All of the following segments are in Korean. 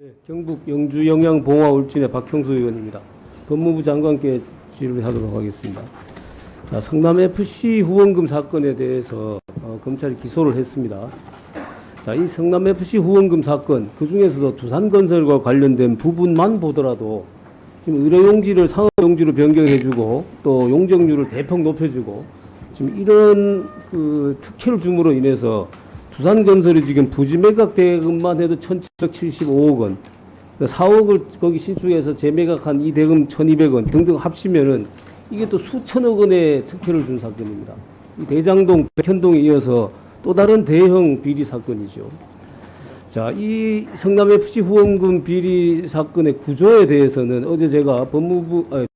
네, 경북 영주 영양 봉화 울진의 박형수 의원입니다. 법무부 장관께 질의하도록 하겠습니다. 자, 성남 FC 후원금 사건에 대해서 어, 검찰이 기소를 했습니다. 자, 이 성남 FC 후원금 사건 그 중에서도 두산건설과 관련된 부분만 보더라도 지금 의료용지를 상업용지로 변경해주고 또 용적률을 대폭 높여주고 지금 이런 그 특혜를 줌으로 인해서 두산건설이 지금 부지 매각 대금만 해도 1,775억 원, 4억을 거기 신축해서 재매각한 이 대금 1,200원 등등 합치면은 이게 또 수천억 원의 특혜를 준 사건입니다. 이 대장동, 백현동에 이어서 또 다른 대형 비리 사건이죠. 자, 이 성남 FC 후원금 비리 사건의 구조에 대해서는 어제 제가 법무부, 아,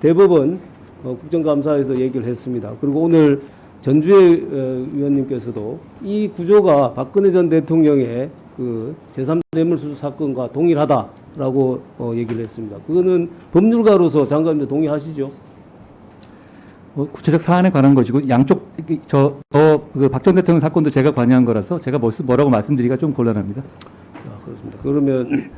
대법원 어, 국정감사에서 얘기를 했습니다. 그리고 오늘 전주의 어, 위원님께서도 이 구조가 박근혜 전 대통령의 그 제3뇌물수수 사건과 동일하다라고 어, 얘기를 했습니다. 그거는 법률가로서 장관님 동의하시죠? 뭐 구체적 사안에 관한 것이고 양쪽 저박전 대통령 사건도 제가 관여한 거라서 제가 뭐, 뭐라고 말씀드리기가 좀 곤란합니다. 자, 그렇습니다. 그러면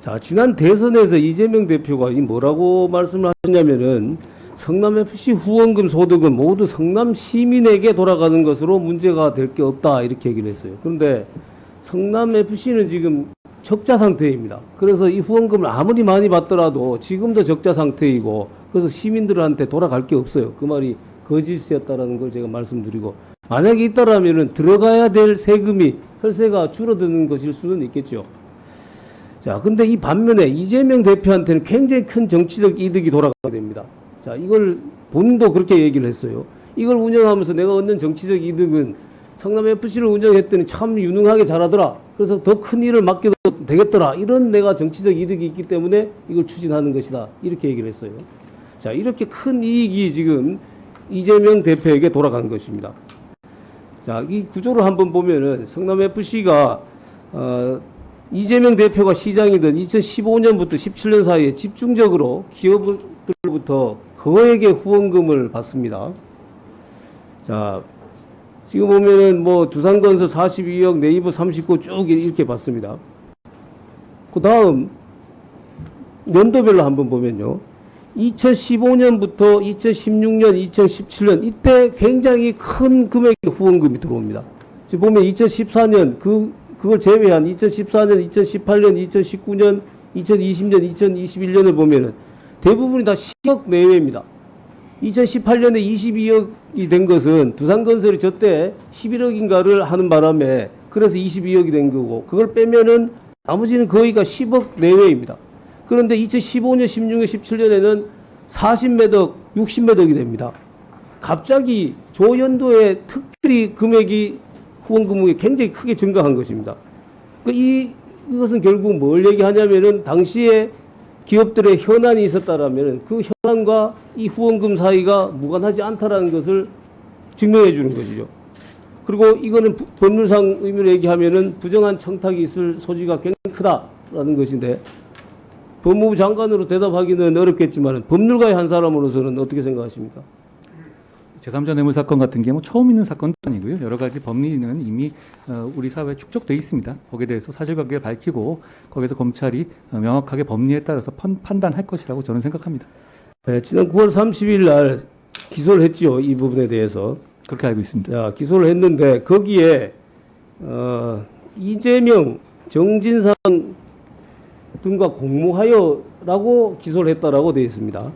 자 지난 대선에서 이재명 대표가 이 뭐라고 말씀을 하셨냐면은 성남 FC 후원금 소득은 모두 성남 시민에게 돌아가는 것으로 문제가 될 게 없다 이렇게 얘기를 했어요. 그런데 성남 FC는 지금 적자 상태입니다. 그래서 이 후원금을 아무리 많이 받더라도 지금도 적자 상태이고 그래서 시민들한테 돌아갈 게 없어요. 그 말이 거짓이었다라는 걸 제가 말씀드리고 만약에 있다라면은 들어가야 될 세금이 혈세가 줄어드는 것일 수는 있겠죠. 자, 근데 이 반면에 이재명 대표한테는 굉장히 큰 정치적 이득이 돌아가게 됩니다. 자, 이걸 본인도 그렇게 얘기를 했어요. 이걸 운영하면서 내가 얻는 정치적 이득은 성남 FC를 운영했더니 참 유능하게 잘하더라. 그래서 더 큰 일을 맡겨도 되겠더라. 이런 내가 정치적 이득이 있기 때문에 이걸 추진하는 것이다. 이렇게 얘기를 했어요. 자, 이렇게 큰 이익이 지금 이재명 대표에게 돌아간 것입니다. 자, 이 구조를 한번 보면은 성남 FC가 어, 이재명 대표가 시장이던 2015년부터 17년 사이에 집중적으로 기업들로부터 거액의 후원금을 받습니다. 자, 지금 보면은 뭐 두산건설 42억, 네이버 39억 쭉 이렇게 받습니다. 그 다음 연도별로 한번 보면요. 2015년부터 2016년, 2017년 이때 굉장히 큰 금액의 후원금이 들어옵니다. 지금 보면 2014년 그 그걸 제외한 2014년, 2018년, 2019년, 2020년, 2021년을 보면은 대부분이 다 10억 내외입니다. 2018년에 22억이 된 것은 두산건설이 저때 11억인가를 하는 바람에 그래서 22억이 된 거고 그걸 빼면은 나머지는 거의가 10억 내외입니다. 그런데 2015년, 16년, 17년에는 40몇 억, 60몇 억이 됩니다. 갑자기 조연도에 특별히 금액이 후원 금액이 굉장히 크게 증가한 것입니다. 그 이, 이것은 결국 뭘 얘기하냐면은 당시에 기업들의 현안이 있었다라면 그 현안과 이 후원금 사이가 무관하지 않다라는 것을 증명해 주는 것이죠. 그리고 이거는 부- 법률상 의미로 얘기하면은 부정한 청탁이 있을 소지가 굉장히 크다라는 것인데 법무부 장관으로 대답하기는 어렵겠지만 법률가의 한 사람으로서는 어떻게 생각하십니까? 제3자 뇌물 사건 같은 경우 처음 있는 사건도 아니고요. 여러 가지 법리는 이미 어, 우리 사회에 축적돼 있습니다. 거기에 대해서 사실관계를 밝히고 거기서 검찰이 어, 명확하게 법리에 따라서 판, 판단할 것이라고 저는 생각합니다. 네, 지난 9월 30일 날 기소를 했지요. 이 부분에 대해서. 그렇게 알고 있습니다. 자, 기소를 했는데 거기에 어, 이재명, 정진상 등과 공모하여라고 기소를 했다라고 되어 있습니다.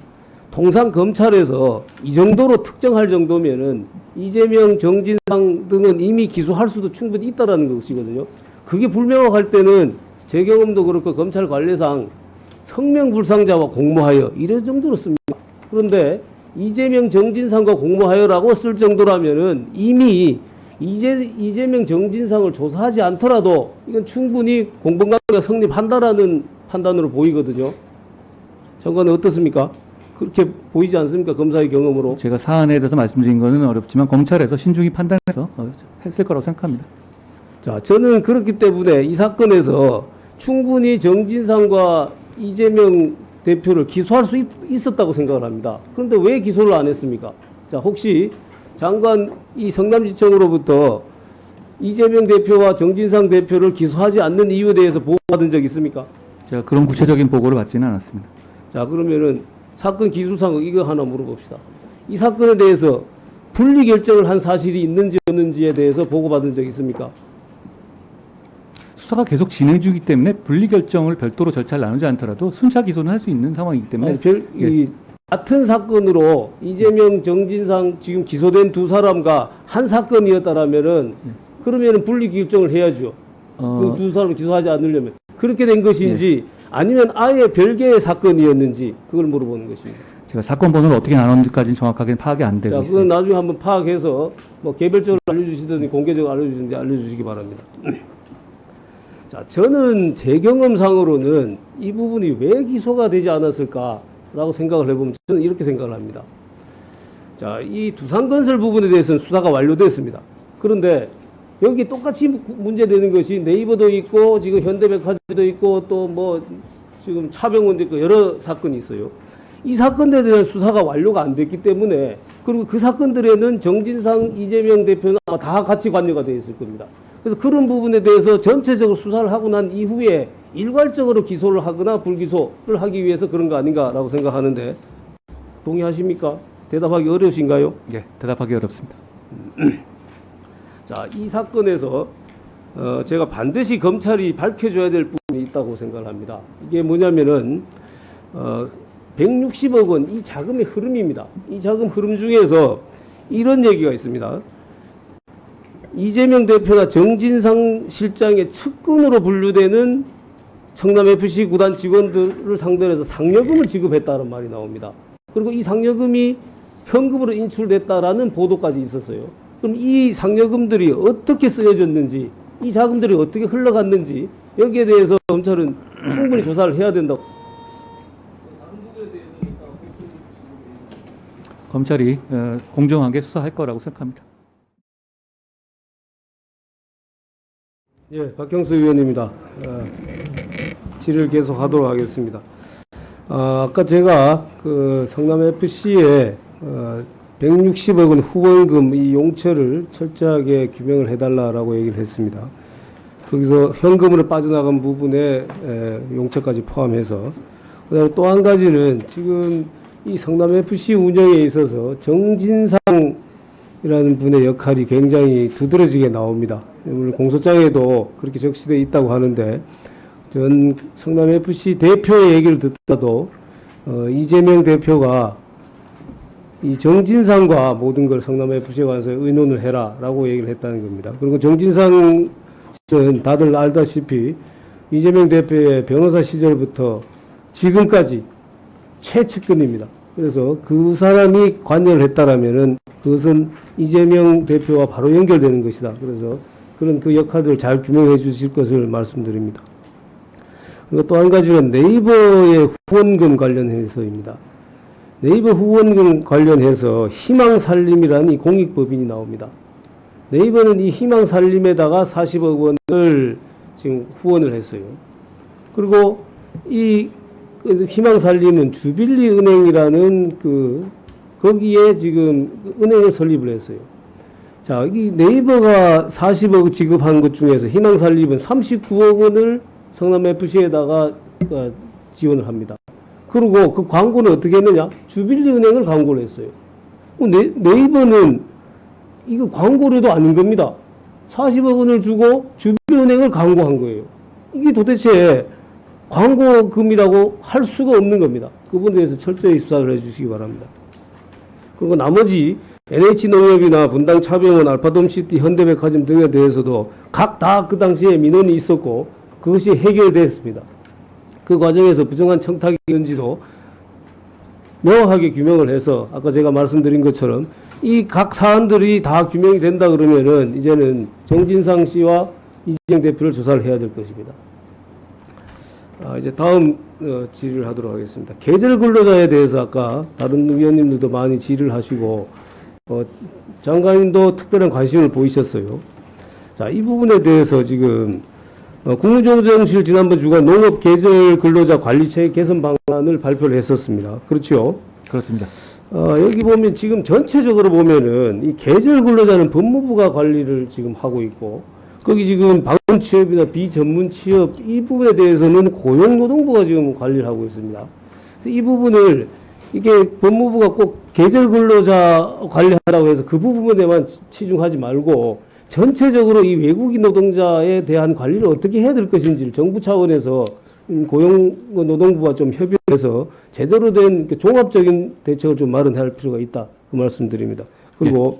통상 검찰에서 이 정도로 특정할 정도면은 이재명, 정진상 등은 이미 기소할 수도 충분히 있다라는 것이거든요. 그게 불명확할 때는 제 경험도 그렇고 검찰 관례상 성명불상자와 공모하여 이런 정도로 씁니다. 그런데 이재명, 정진상과 공모하여라고 쓸 정도라면은 이미 이재, 이재명, 정진상을 조사하지 않더라도 이건 충분히 공범관계가 성립한다라는 판단으로 보이거든요. 장관은 어떻습니까? 그렇게 보이지 않습니까? 검사의 경험으로. 제가 사안에 대해서 말씀드린 것은 어렵지만 검찰에서 신중히 판단해서 어, 했을 거라고 생각합니다. 자, 저는 그렇기 때문에 이 사건에서 충분히 정진상과 이재명 대표를 기소할 수 있, 었다고 생각을 합니다. 그런데 왜 기소를 안 했습니까? 자, 혹시 장관 이 성남지청으로부터 이재명 대표와 정진상 대표를 기소하지 않는 이유에 대해서 보고받은 적 있습니까? 제가 그런 구체적인 보고를 받지는 않았습니다. 자 그러면은 사건 기술상 이거 하나 물어봅시다. 이 사건에 대해서 분리 결정을 한 사실이 있는지 없는지에 대해서 보고받은 적 있습니까? 수사가 계속 진행 중이기 때문에 분리 결정을 별도로 절차를 나누지 않더라도 순차 기소는 할 수 있는 상황이기 때문에 아니, 별, 예. 이, 같은 사건으로 이재명, 정진상 지금 기소된 두 사람과 한 사건이었다라면은 그러면은 분리 결정을 해야죠. 어, 그두 사람을 기소하지 않으려면 그렇게 된 것인지 아니면 아예 별개의 사건이었는지 그걸 물어보는 것입니다. 제가 사건 번호를 어떻게 나눴는지까지는 정확하게 파악이 안 되고 자, 있어요. 그건 나중에 한번 파악해서 뭐 개별적으로 알려주시든지 공개적으로 알려주시든지 알려주시기 바랍니다. 자, 저는 제 경험상으로는 이 부분이 왜 기소가 되지 않았을까라고 생각을 해보면 저는 이렇게 생각을 합니다. 자, 이 두산건설 부분에 대해서는 수사가 완료됐습니다. 그런데 여기 똑같이 무- 문제되는 것이 네이버도 있고 지금 현대백화점도 있고 또 뭐 지금 차병원도 있고 여러 사건이 있어요. 이 사건들에 대한 수사가 완료가 안 됐기 때문에 그리고 그 사건들에는 정진상 이재명 대표는 아마 다 같이 관여가 되어 있을 겁니다. 그래서 그런 부분에 대해서 전체적으로 수사를 하고 난 이후에 일괄적으로 기소를 하거나 불기소를 하기 위해서 그런 거 아닌가라고 생각하는데 동의하십니까? 대답하기 어려우신가요? 예, 대답하기 어렵습니다. 자, 이 사건에서 어, 제가 반드시 검찰이 밝혀줘야 될 부분이 있다고 생각을 합니다. 이게 뭐냐면은 어, 160억 원 이 자금의 흐름입니다. 이 자금 흐름 중에서 이런 얘기가 있습니다. 이재명 대표나 정진상 실장의 측근으로 분류되는 청남 FC 구단 직원들을 상대로 해서 상여금을 지급했다는 말이 나옵니다. 그리고 이 상여금이 현금으로 인출됐다라는 보도까지 있었어요. 그럼 이 상여금들이 어떻게 쓰여졌는지, 이 자금들이 어떻게 흘러갔는지 여기에 대해서 검찰은 충분히 조사를 해야 된다고. 검찰이 어, 공정하게 수사할 거라고 생각합니다. 예, 박형수 의원입니다. 어, 질의를 계속 하도록 하겠습니다. 아, 아까 제가 그 성남 FC에 어, 160억 원 후원금 이 용처를 철저하게 규명을 해달라라고 얘기를 했습니다. 거기서 현금으로 빠져나간 부분에 에, 용처까지 포함해서 그다음에 또한 가지는 지금 이 성남 FC 운영에 있어서 정진상이라는 분의 역할이 굉장히 두드러지게 나옵니다. 오늘 공소장에도 그렇게 적시되어 있다고 하는데 전 성남 FC 대표의 얘기를 듣다도 어, 이재명 대표가 이 정진상과 모든 걸 성남 FC에 관해서 의논을 해라라고 얘기를 했다는 겁니다. 그리고 정진상 씨는 다들 알다시피 이재명 대표의 변호사 시절부터 지금까지 최측근입니다. 그래서 그 사람이 관여를 했다라면은 그것은 이재명 대표와 바로 연결되는 것이다. 그래서 그런 그 역할들을 잘 규명해 주실 것을 말씀드립니다. 그리고 또 한 가지는 네이버의 후원금 관련해서입니다. 네이버 후원금 관련해서 희망살림이라는 이 공익법인이 나옵니다. 네이버는 이 희망살림에다가 40억 원을 지금 후원을 했어요. 그리고 이 희망살림은 주빌리 은행이라는 그 거기에 지금 은행을 설립을 했어요. 자, 이 네이버가 40억 지급한 것 중에서 희망살림은 39억 원을 성남 FC에다가 어, 지원을 합니다. 그리고 그 광고는 어떻게 했느냐? 주빌리 은행을 광고를 했어요. 어, 네, 네이버는 이거 광고료도 아닌 겁니다. 40억 원을 주고 주빌리 은행을 광고한 거예요. 이게 도대체 광고금이라고 할 수가 없는 겁니다. 그 부분에 대해서 철저히 수사를 해주시기 바랍니다. 그리고 나머지 NH농협이나 분당 차병원, 알파돔시티, 현대백화점 등에 대해서도 각 다 그 당시에 민원이 있었고 그것이 해결됐습니다. 그 과정에서 부정한 청탁이 있는지도 명확하게 규명을 해서 아까 제가 말씀드린 것처럼 이 각 사안들이 다 규명이 된다 그러면은 이제는 정진상 씨와 이재명 대표를 조사를 해야 될 것입니다. 아, 이제 다음 어, 질의를 하도록 하겠습니다. 계절 근로자에 대해서 아까 다른 위원님들도 많이 질의를 하시고 어, 장관님도 특별한 관심을 보이셨어요. 자, 이 부분에 대해서 지금 어, 국무조정실 지난번 주간 농업 계절 근로자 관리 체계 개선 방안을 발표를 했었습니다. 그렇죠? 그렇습니다. 어, 여기 보면 지금 전체적으로 보면은 이 계절 근로자는 법무부가 관리를 지금 하고 있고 거기 지금 방문 취업이나 비전문 취업 이 부분에 대해서는 고용노동부가 지금 관리를 하고 있습니다. 이 부분을 이게 법무부가 꼭 계절 근로자 관리하라고 해서 그 부분에만 치- 치중하지 말고 전체적으로 이 외국인 노동자에 대한 관리를 어떻게 해야 될 것인지를 정부 차원에서 음, 고용노동부와 좀 협의해서 제대로 된그 종합적인 대책을 좀 마련할 필요가 있다 그 말씀드립니다. 그리고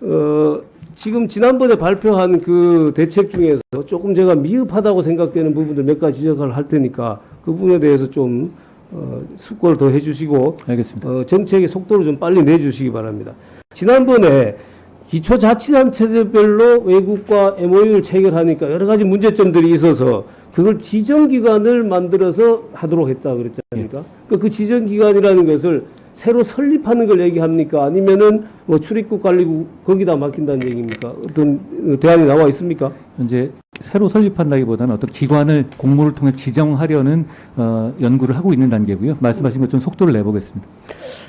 어, 지금 지난번에 발표한 그 대책 중에서 조금 제가 미흡하다고 생각되는 부분들 몇 가지 지적을 할 테니까 그 부분에 대해서 좀 어, 숙고를 더 해주시고 알겠습니다. 어, 정책의 속도를 좀 빨리 내주시기 바랍니다. 지난번에 기초자치단체별로 외국과 MOU를 체결하니까 여러 가지 문제점들이 있어서 그걸 지정기관을 만들어서 하도록 했다 그랬지 않습니까? 그그 지정기관이라는 것을 새로 설립하는 걸 얘기합니까? 아니면은 뭐 출입국 관리국 거기다 맡긴다는 얘기입니까? 어떤 어, 대안이 나와 있습니까? 현재 새로 설립한다기보다는 어떤 기관을 공모를 통해 지정하려는 어, 연구를 하고 있는 단계고요. 말씀하신 것좀 속도를 내보겠습니다.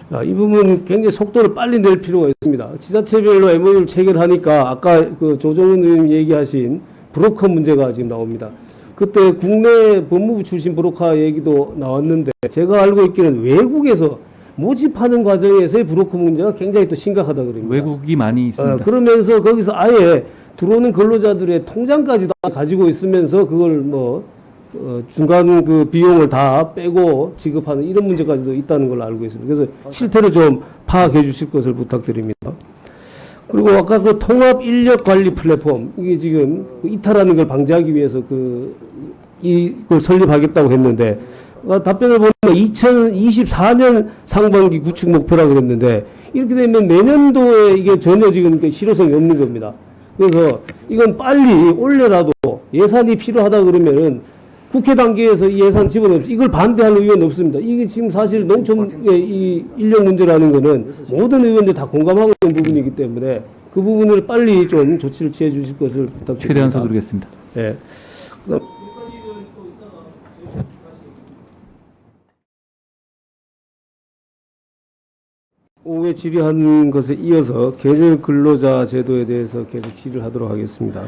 자, 이 부분 굉장히 속도를 빨리 낼 필요가 있습니다. 지자체별로 MOU를 체결하니까 아까 그 조정훈 의원님 얘기하신 브로커 문제가 지금 나옵니다. 그때 국내 법무부 출신 브로커 얘기도 나왔는데 제가 알고 있기는 외국에서 모집하는 과정에서의 브로커 문제가 굉장히 또 심각하다 그럽니다. 외국이 많이 어, 있습니다. 그러면서 거기서 아예 들어오는 근로자들의 통장까지 다 가지고 있으면서 그걸 뭐 어, 중간 그 비용을 다 빼고 지급하는 이런 문제까지도 있다는 걸로 알고 있습니다. 그래서 실태를 좀 파악해 주실 것을 부탁드립니다. 그리고 아까 그 통합 인력 관리 플랫폼 이게 지금 그 이탈하는 걸 방지하기 위해서 그 이걸 설립하겠다고 했는데 어, 답변을 보면 2024년 상반기 구축 목표라고 그랬는데 이렇게 되면 내년도에 이게 전혀 지금 그 실효성이 없는 겁니다. 그래서 이건 빨리 올해라도 예산이 필요하다 그러면은 국회 단계에서 이 예산 집어넣습 이걸 반대할 의원 없습니다. 이게 지금 사실 농촌의 이 인력 문제라는 거는 모든 의원들 다 공감하고 있는 부분이기 때문에 그 부분을 빨리 좀 조치를 취해 주실 것을 부탁드립니다. 최대한 서두르겠습니다. 예. 그다음 오후에 질의한 것에 이어서 계절 근로자 제도에 대해서 계속 질의를 하도록 하겠습니다.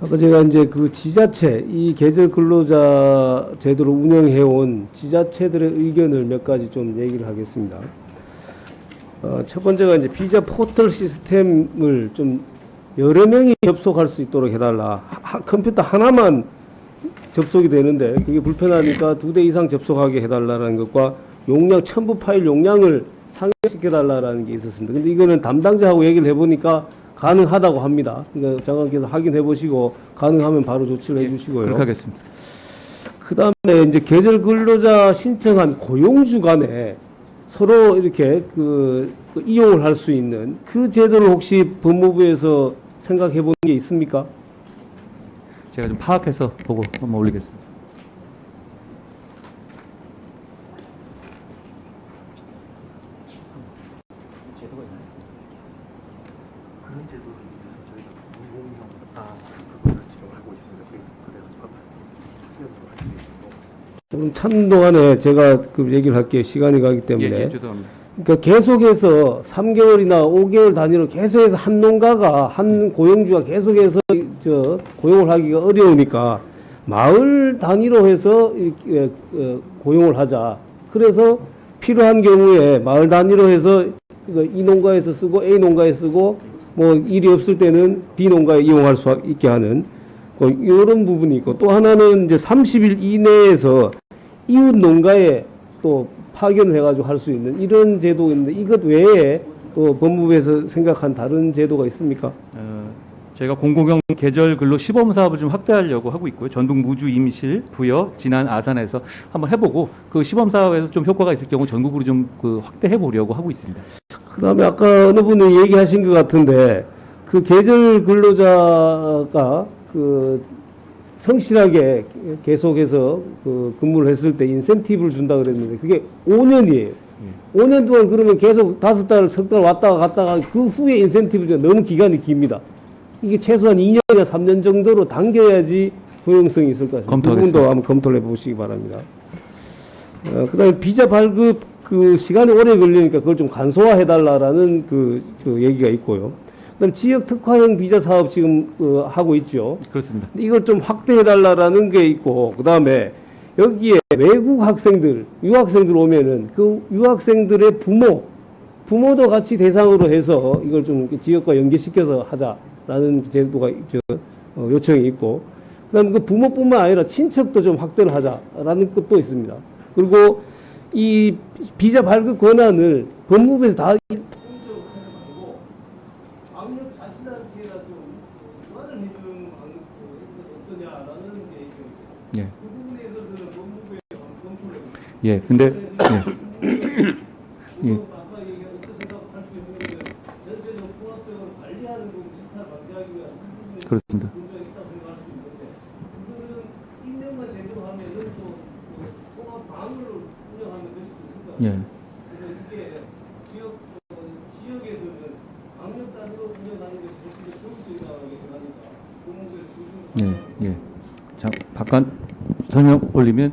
아까 제가 이제 그 지자체 이 계절 근로자 제도를 운영해 온 지자체들의 의견을 몇 가지 좀 얘기를 하겠습니다. 어, 첫 번째가 이제 비자 포털 시스템을 좀 여러 명이 접속할 수 있도록 해달라. 하- 하- 컴퓨터 하나만 접속이 되는데 그게 불편하니까 두 대 이상 접속하게 해달라는 것과 용량 첨부 파일 용량을 상향시켜달라는 게 있었습니다. 근데 이거는 담당자하고 얘기를 해보니까 가능하다고 합니다. 그러니까 장관께서 확인해 보시고 가능하면 바로 조치를 해 주시고요. 그렇게 하겠습니다. 그 다음에 이제 계절 근로자 신청한 고용주 간에 서로 이렇게 그, 그 이용을 할 수 있는 그 제도를 혹시 법무부에서 생각해 본게 있습니까? 제가 좀 파악해서 보고 한번 올리겠습니다. 그런 제도를 위해서 저희가 공공형 아 그거를 지금 하고 있습니다. 그- 그래서 협력으로 할수 있고 조금 참 동안에 제가 그 얘기를 할게요. 시간이 가기 때문에. 예, 예, 죄송합니다. 그러니까 계속해서 3개월이나 5개월 단위로 계속해서 한 농가가 한 고용주가 계속해서 이- 저 고용을 하기가 어려우니까 마을 단위로 해서 이렇게 어, 고용을 하자. 그래서 필요한 경우에 마을 단위로 해서 이 농가에서 쓰고 A 농가에 쓰고 뭐 일이 없을 때는 B 농가에 이용할 수 있게 하는 뭐 이런 부분이 있고 또 하나는 이제 30일 이내에서 이웃 농가에 또 파견을 해가지고 할 수 있는 이런 제도가 있는데 이것 외에 또 법무부에서 생각한 다른 제도가 있습니까? 어, 저희가 공공형 계절 근로 시범 사업을 좀 확대하려고 하고 있고요. 전북 무주 임실 부여 진안 아산에서 한번 해보고 그 시범 사업에서 좀 효과가 있을 경우 전국으로 좀 그 확대해 보려고 하고 있습니다. 그 다음에 아까 어느 분이 얘기하신 것 같은데 그 계절 근로자가 그 성실하게 계속해서 그 근무를 했을 때 인센티브를 준다 그랬는데 그게 5년이에요. 5년 동안 그러면 계속 다섯 달, 석 달 왔다가 갔다가 그 후에 인센티브 가 너무 기간이 깁니다. 이게 최소한 2년이나 3년 정도로 당겨야지 효용성이 있을 것 같습니다. 그 검토하겠습니다. 부분도 한번 검토를 해보시기 바랍니다. 어, 그 다음에 비자 발급 그 시간이 오래 걸리니까 그걸 좀 간소화해 달라라는 그, 그 얘기가 있고요. 그다음 지역 특화형 비자 사업 지금 어, 하고 있죠. 그렇습니다. 이걸 좀 확대해 달라라는 게 있고 그 다음에 여기에 외국 학생들, 유학생들 오면은 그 유학생들의 부모, 부모도 같이 대상으로 해서 이걸 좀 지역과 연계시켜서 하자라는 제도가 저, 어, 요청이 있고 그다음 그 부모뿐만 아니라 친척도 좀 확대를 하자라는 것도 있습니다. 그리고 이 비자 발급 권한을 법무부에서 다 통째로 가져가고 방역 자치 예, 예. 자, 바깥 설명 올리면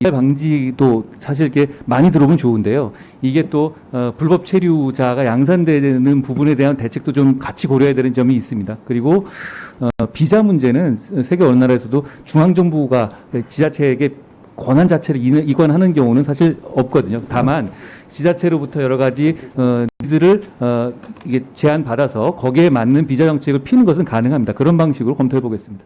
이탈 방지도 사실 이게 많이 들어오면 좋은데요. 이게 또 어, 불법 체류자가 양산되는 부분에 대한 대책도 좀 같이 고려해야 되는 점이 있습니다. 그리고 어, 비자 문제는 세계 어느 나라에서도 중앙 정부가 지자체에게 권한 자체를 이- 이관하는 경우는 사실 없거든요. 다만 지자체로부터 여러 가지 어, 니즈를 어, 이게 제안 받아서 거기에 맞는 비자 정책을 피는 것은 가능합니다. 그런 방식으로 검토해 보겠습니다.